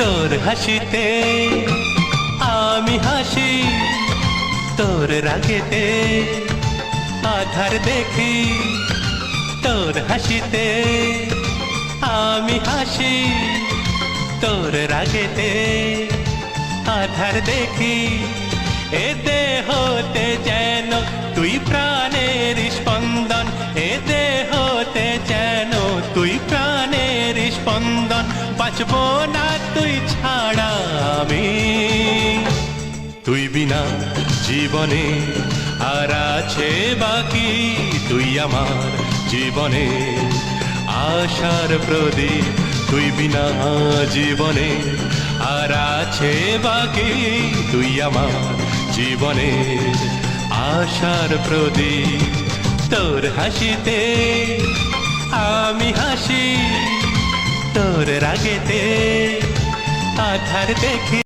তোর হাসিতে, আমি হাসি তোর রাগেতে। আধার দেখি তোর হাসিতে, আমি হাসি তোর রাগেতে। আধার দেখি এ দেহতে যেন তুই প্রাণের স্পন্দন, এ দেহতে যেন তুই প্রাণের স্পন্দন বাঁচব না তুই ছাড়া আমি। তুই বিনা জীবনে আর আছে বাকি, তুই আমার জীবনে আশার প্রদীপ। তুই বিনা জীবনে আর আছে বাকি, তুই আমার জীবনে আশার প্রদীপ। তোর হাসিতে আমি হাসি তোর রাগেতে আধার দেখি